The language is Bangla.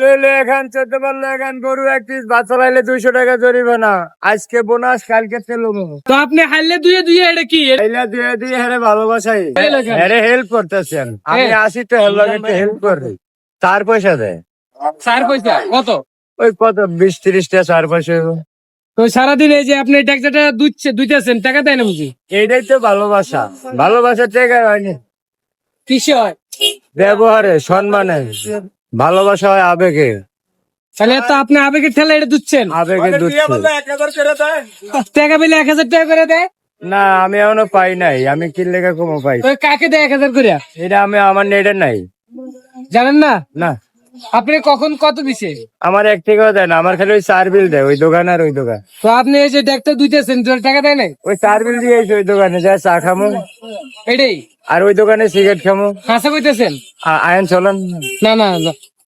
লইলে এখান চোদ্দ পারলে এখান গরু এক পিস বাচ্চা লাইলে দুইশো টাকা আজকে বোনাস কালকে তো আপনি হারলে দুয়ে দুয়ে এটা কি? এলা দিয়ে দিয়ে হেরে ভালোবাসাই। হেরে হেল্প করতেছেন। আমি হ্যাঁ। আসি তো হেল্প হেল্প করি। তার পয়সা দেয়। চার পয়সা? কত? ওই কত বিশ ত্রিশটা চার পয়সা তো সারাদিন এই যে আপনি ট্যাক্সটা দুইতেছেন টাকা দেয় না বুঝি? এইটাই তো ভালোবাসা। ভালোবাসা থেকে হয়নি। কিসে হয়? ব্যবহারে সম্মানে। ভালোবাসা হয় আবেগে। তাহলে তো আপনি আবেগে ঠেলা এটা দিচ্ছেন। আবেগে দুধ টাকা পেলে এক হাজার টাকা করে দেয়? না আমি এখনও পাই নাই। আমি কি লেখা কমো পাই? কাকে দেয় এক হাজার করে? এটা আমি আমার নেটের নাই। জানেন না? না। আপনি কখন কত দিছে? আমার এক টাকাও দেয় না আমার খালি ওই চার বিল দেয় ওই দোকান আর ওই দোকান। তো আপনি এই যে দেখতে দুইতেছেন টাকা দেয় নাই? ওই চার বিল দিয়ে এসে ওই দোকানে যা চা খামো। এটাই? আর ওই দোকানে সিগারেট খামো। কাঁচা কইতেছেন? আয়ন চলন। না না।